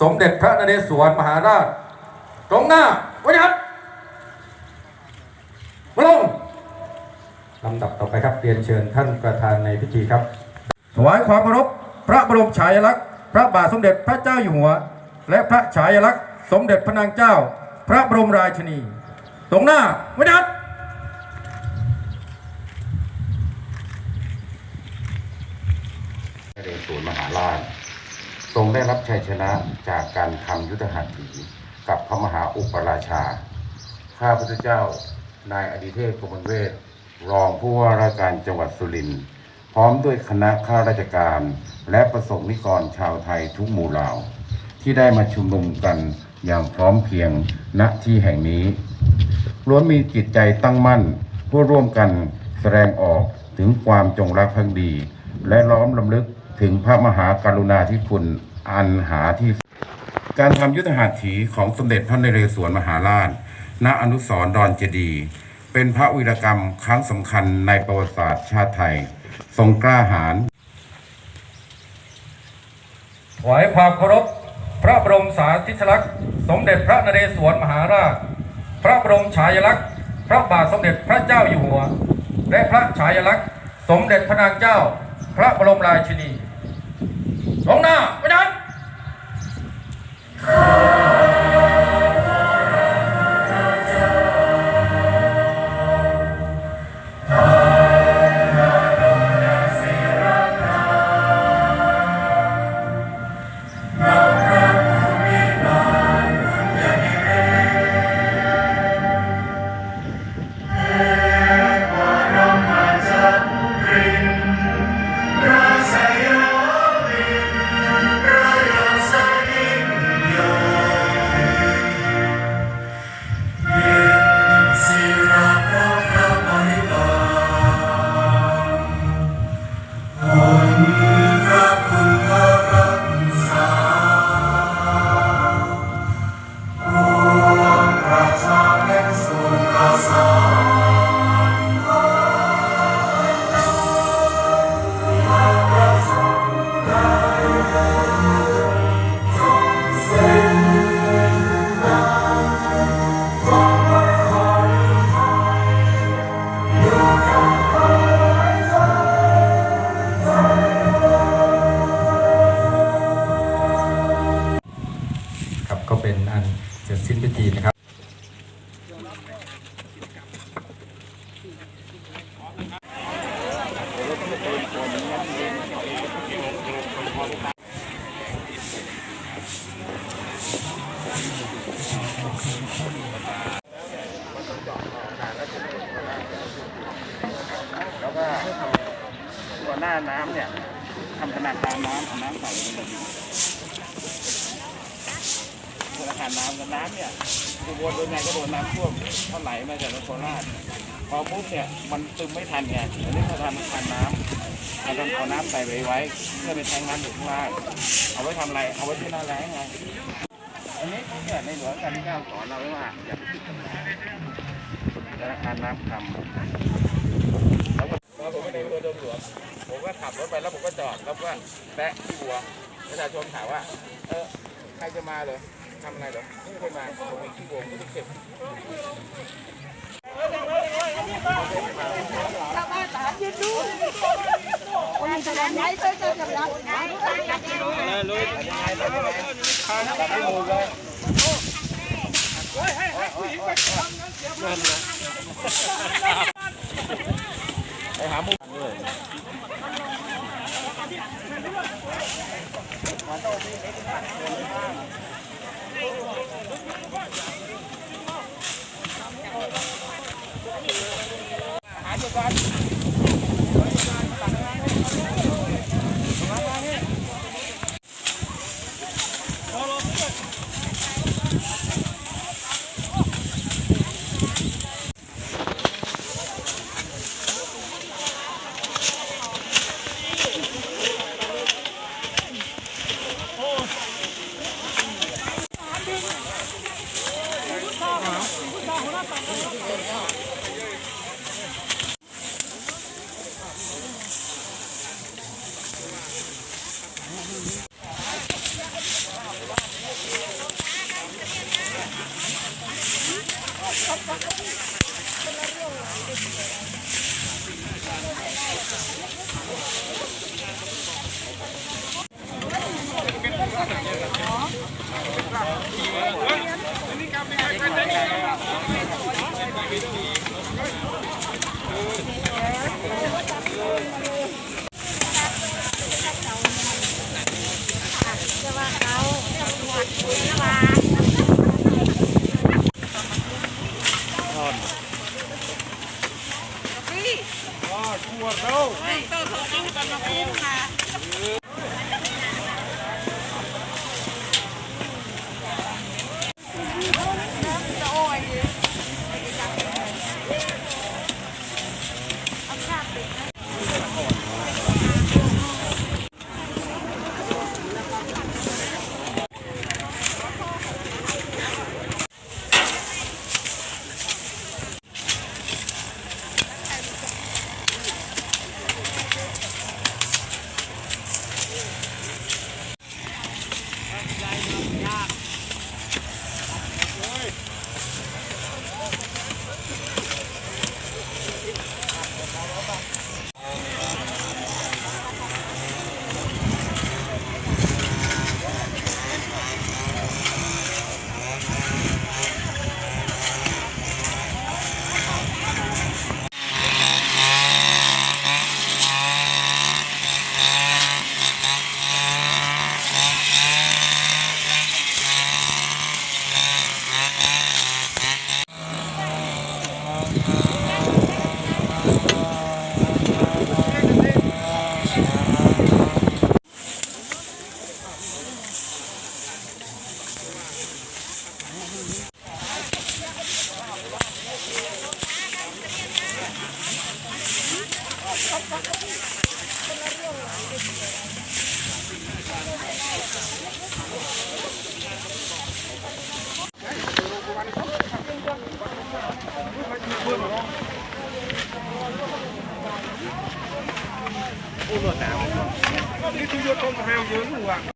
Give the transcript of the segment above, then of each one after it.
สมเด็จพระนเรศวรมหาราช ตรงหน้าไว้นะครับมาลงลำดับต่อไปครับเรียนเชิญท่านประธานในพิธีครับ ถวายความเคารพพระบรมฉายาลักษณ์พระบาทสมเด็จพระเจ้าอยู่หัว และพระฉายาลักษณ์สมเด็จพระนางเจ้า พระบรมราชินี ตรงหน้าไว้นะครับนเรศวรมหาราช ทรงได้รับชัยชนะจากการทำยุทธหัตถีกับพระมหาอุปราชา ข้าพเจ้านายอดิเทพกมลเวทรองผู้ว่าราชการจังหวัดสุรินทร์พร้อมด้วยคณะข้าราชการ และประสงค์นิกรชาวไทยทุกหมู่เหล่า ที่ได้มาชุมนุมกันอย่างพร้อมเพียงณที่แห่งนี้ล้วนมีจิตใจตั้งมั่นเพื่อร่วมกันแสดงออกถึงความจงรักภักดี และล้อมลำลึกถึงพระมหากรุณาธิคุณ อันหาที่ การทำยุทธหัตถีของสมเด็จพระนเรศวรมหาราช ณ อนุสรณ์ดอนเจดี เป็นพระวีรกรรมครั้งสำคัญในประวัติศาสตร์ชาติไทย ทรงกล้าหาญถวายความเคารพพระบรมสารีริลักษณ์สมเด็จพระนเรศวรมหาราช พระบรมฉายาลักษณ์ พระบาทสมเด็จพระเจ้าอยู่หัว และพระฉายาลักษณ์ สมเด็จพระนางเจ้า พระบรมราชินีตรงหน้าไว้นั้น สร็จสิ้นพิธีนะครับแล้วก็ตัวหน้าน้ำเนี่ยทำธนาคารน้ำเอาน้ำใส่ ลงไปธนาคารน้ำกับน้ำเนี่ยอุบลโดยไงก็โดนน้ำท่วมเท่าไหลมาจากนครราชพอปุ๊บเนี่ยมันซึมไม่ทันไงอันนี้เขาทำธนาคารน้ำเราต้องเอาน้ำใส่ไว้ไว้ เพื่อเป็นแทงน้ำอยู่ข้างล่างเอาไว้ทำอะไร เอาไว้ที่หน้าแล้งไง อันนี้เนี่ยในหลวงการที่เก้าสอนเราไว้ว่าอย่าไปคิดธนาคารน้ำทำแล้วผมไม่ได้ไปโดนหลวงผมก็ขับรถไปแล้วผมก็จอดแล้วก็แบะที่บัวประชาชนถามว่า เออ ใครจะมาเหรอ ทำอะไรเหรอไม่เคยมาผมมีขี้บัวผมก็เก็บไปหาหมูเลย หาจุดก่อน yang.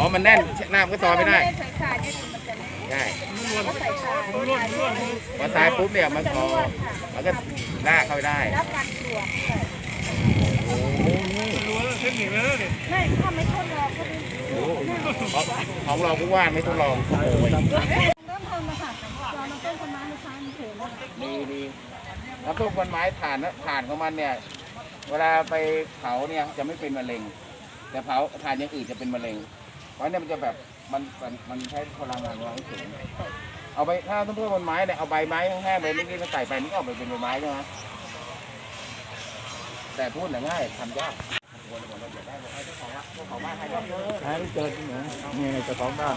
อ๋อ มันแน่นน้ำก็ซอยไม่ได้ใส่ขายืดมันจะได้ใส่ขาร่วนร่วนพอทรายปุ๊บเนี่ยมันพอมันก็ลากเข้าไปได้รับการตรวจไม่ถ้าไม่ทดลองก็ไม่ของเราผู้ว่าไม่ทดลองโอ้ยเริ่มทำมาค่ะเรามาต้นต้นไม้ในช้างเถอะนะคะดีดีแล้วพวกต้นไม้ถ่านนะถ่านของมันเนี่ย เวลาไปเผาเนี่ยจะไม่เป็นมะเร็ง แต่เผาถ่านอย่างอื่นจะเป็นมะเร็ง เพราะเนี่ยมันจะแบบมันมันมันใช้พลังงานของเราให้สูงเอาไปถ้าต้นเพื่อบนไม้เนี่ยเอาใบไม้แห้งๆใบเล็กๆมาใส่ไปนี่ก็ออกไปเป็นใบไม้ใช่ไหมแต่พูดน่ะง่ายทำยากให้เจอที่ไหนนี่ในเจ้าของบ้าน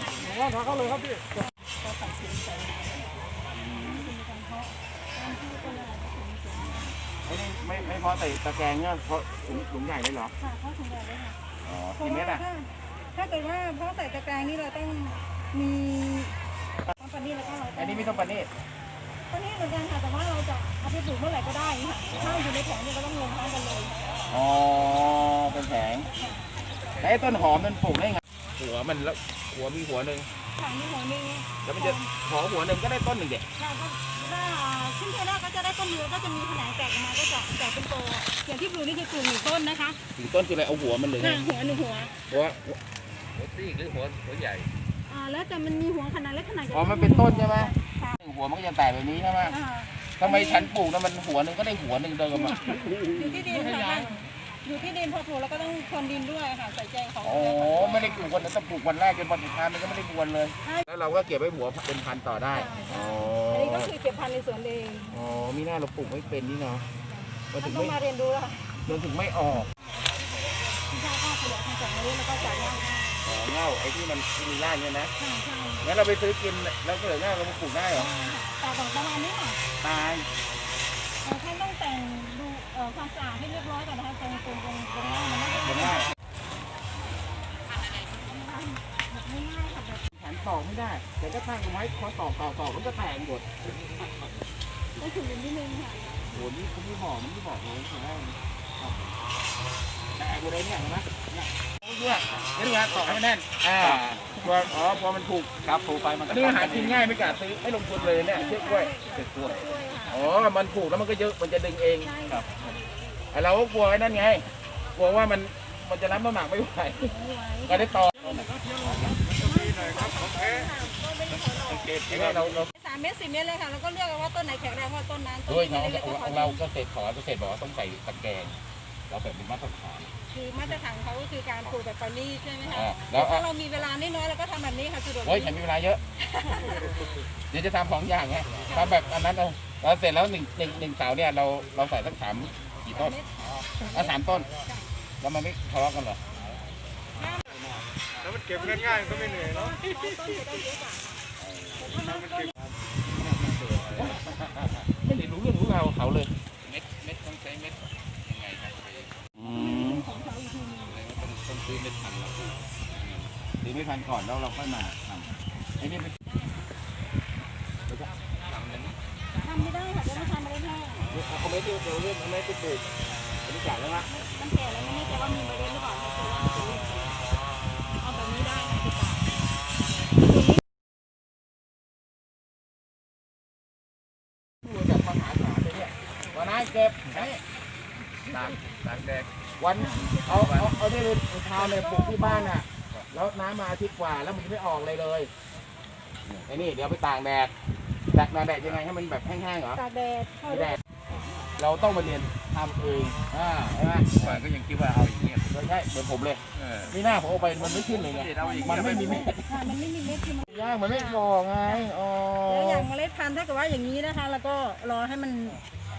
ไอ้นี่ไม่ไม่เพราะใส่ตะแกรงเนี่ยเพราะถุงถุงใหญ่เลยเหรอค่ะเข้าถึงได้เลยค่ะอ๋อเพราะกี่เม็ดว่าอะ ถ้าถ้าเกิดว่าเพราะใส่ตะแกรงนี่เราต้องมีต้องปนนี่แล้วก็เราอันนี้ไม่ต้องปานนี่ปนนี่เหมือนกันค่ะแต่ว่าเราจะเอาไปปลูกเมื่อไหร่ก็ได้ค่ะถ้าอยู่ในแผงเนี่ยก็ต้องลงท้ายกันเลยอ๋อเป็นแผงแล้วไอ้ต้นหอมมันปลูกได้ไงหัวมันแล้วหัวมีหัวหนึ่งค่ะมีหัวหนึงแล้วมันจะหอหัวหนึ่งก็ได้ต้นหนึ่งเด็กค่ะก็ถ้าขึ้นเทอร์ก็จะได้ต้นเดียวก็จะมีแขนงแตกออกมาก็จะแตกเป็นโตอย่างที่ปลูกนี่คือปลูกหนึ่งต้นนะคะถึงต้นคืออะไรเอาหัวมันเลยค่ะหัวหนึ่งหัวหัว หัวซีกหรือหัวหัวใหญ่ อ่าแล้วแต่มันมีหัวขนาดเล็กขนาดใหญ่อ๋อมันเป็นต้นใช่ไหม ค่ะหัวมันก็จะแตกแบบนี้ใช่ไหมอ่าทำไมฉันปลูกแล้วมันหัวหนึ่งก็ได้หัวหนึ่งเดิมอะ อยู่ที่ดินค่ะอยู่ที่ดินพอปลูกแล้วก็ต้องพรวนดินด้วยค่ะใส่ใจของโอ้ไม่ได้ปลูกวันนั้นแต่ปลูกวันแรกจนวันสุดท้ายมันก็ไม่ได้กวนเลย แล้วเราก็เก็บไว้หัวเป็นพันธุ์ต่อได้ อ๋อ อันนี้ก็คือเก็บพันธุ์ในสวนเองอ๋อ มีหน้าเราปลูกไม่เป็นนี่เนาะมันต้ถึองงไม่มาเรียนรู้ค่ะมันถึงไม่ออก ที่ชาข้าวขยะทางจากนี้แล้วก็จากนี้ อ๋อเง่าไอ้ที่มันที่มีรากเนี่ยนะใช่ใช่งั้นเราไปซื้อกินแล้วก็เหลือเง่าเรามาปลูกได้เหรอแต่ของประมาณนี้ค่ะตายเอ่อท่านต้องแต่งดูเอ่อความสะอาดให้เรียบร้อยก่อนนะคะตรงตรงตรงตรงหน้ามันไม่ได้ผมไม่ว่าง่ายค่ะแบบฉันตอกไม่ได้แต่ก็ตั้งเอาไว้พอตอกตอกตอกมันก็แตกหมดต้องถึงนิดนึงค่ะโหนี่คุณพี่บอกมันพี่บอกเลยใช่ไหมแตกหมดเลยเนี่ยเห็นไหม เนี่ยเพื่อนี่ดูนะตอกให้มันแน่นอ่าพออ๋อพอมันถูกครับผูกไปมันอันนี้หากินง่ายไม่กล้าซื้อไม่ลงทุนเลยเนี่ยเชือกกล้วยเชือกกล้วยอ๋อมันผูกแล้วมันก็เยอะมันจะดึงเองครับไอ้เราก็กลัวไอ้นั่นไงกลัวว่ามันมันจะรับน้ำหนักไม่ไหวไม่ไหวก็ได้ต่อก็ไม่ได้ขอหรอกเก็บที่เราเราสามเมตรสี่เมตรเลยค่ะแล้วก็เลือกเอาว่าต้นไหนแข็งแรงว่าต้นนั้นต้นด้วยที่ของเล็กๆก็ขอเราเกษตรขอเกษตรบอกว่าต้องใส่ตะแกรงเราแบบเป็นมาตรฐาน คือมาตรฐานของเขาก็คือการปลูกแบบปานีตใช่ไหมคะอ่าแล้ว ถ้าเรามีเวลาน้อยๆเราก็ทำแบบนี้ค่ะสะดวกโอ้ยฉันมีเวลาเยอะ เดี๋ยวจะทำสองอย่างไงทำแบบอันนั้นเอาแล้วเสร็จแล้วหนึ่งหนึ่งหนึ่งเสาเนี่ยเราเราใส่สักสามกี่ต้นอะสามต้น แล้วมันไม่ทะเลาะกันเหรอ แล้วมันเก็บเงินง่ายมันก็ไม่เหนื่อยเนาะ ไม่ได้รู้เรื่องรู้ราวเขาเลย เม็ดเม็ดต้องใช้เม็ดยังไงครับอืมต้อง หรือเม็ดพันธุ์แล้วซื้อเม็ดพันก่อนแล้วเราค่อยมาทำไอ้นี่เป็นทำไม่ได้ค่ะจะไม่ทำอะไรแห้งเอาเม็ดเดียวเดียวเรื่องเอาเม็ดไปปลูกอันนี้จ่ายแล้วนะมันแก่แล้วไม่แน่ใจว่ามีเมล็ดหรือเปล่าเอาแบบนี้ได้ค่ะติดต่อดูจากมหาศาเลยเนี่ยวันนั้เก็บไอ้ ตากตากแดด วันเอาเอาเอาได้เลยเช้าเลยปลูกที่บ้านอะ แล้วน้ำมาอาทิตย์กว่าแล้วมันไม่ออกเลยเลยไอ้นี่เดี๋ยวไปตากแดดตากแดดยังไงให้มันแบบแห้งๆเหรอตากแดดเข้าไม่แดได้ดเราต้องมาเรียนทำเองอ่าใช่ไหมก่อนก็ยังคิดว่าเอาอย่างนี้ไม่ใช่เหมือนผมเลยเออนี่หน้าผมเอาไปมันไม่ขึ้นเลยไงมันไม่มีเม็ดค่ะมันไม่มีเม็ดคือมันย่างมันไม่พอไงอ๋อแล้วอย่างเมล็ดพันธุ์ถ้าเกิดว่าอย่างนี้นะคะ แล้วก็รอให้มัน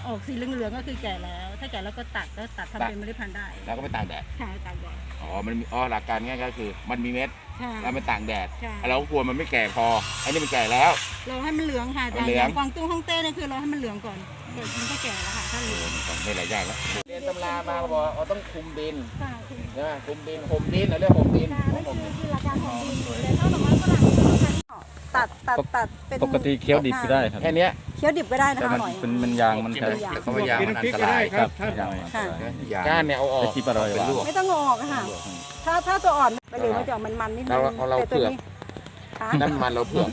ออกสีเหลืองๆก็คือแก่แล้ว ถ้าแก่แล้วก็ตัดก็ตัดทำเป็นเมล็ดพันธุ์ได้แล้วก็ไปตากแดดค่ะตากแดดอ๋อมันมีอ๋อหลักการง่ายก็คือ มันมีเม็ดค่ะแล้วมันตากแดดค่ะเราก็กลัวมันไม่แก่พออันนี้มันแก่แล้ว เราให้มันเหลืองค่ะแต่เหลืออง ย่างกวางตุ้งฮ่องเต้เนี่ยคือเราให้มันเหลืองก่อนเดี๋ยวมันก็แก่แล้วค่ะถ้าเหลืองไม่หลายอย่างแล้วเรียนตำรามาบอกว่าต้องคุมดินค่ะคือใช่ไหมคุมดินห่มดินเราเรียกห่มดินการนั่นคือคือหลักการของดินแต่ถ้าดอกไม้ฝรั่งคือ ตัดตัดตัดเป็นปกติเคี้ยวดิบก็ได้ครับแค่เนี้ยเคี้ยวดิบก็ได้นะแต่คะมันหน่อย เป็นมันยางมันจะเขาว่ายางมันอันตรายครับยางมันค่ะก้านเนี่ยเอาออกไอ้ที่ปลาลอยหวานไม่ต้องเอาออกอะค่ะ ถ้าถ้าตัวอ่อนไปเหลืองมันจะออกมันๆนิดนึงเราเอาเราแต่ตัวเผือก นี้ค่ะนั่นมันเราเผือก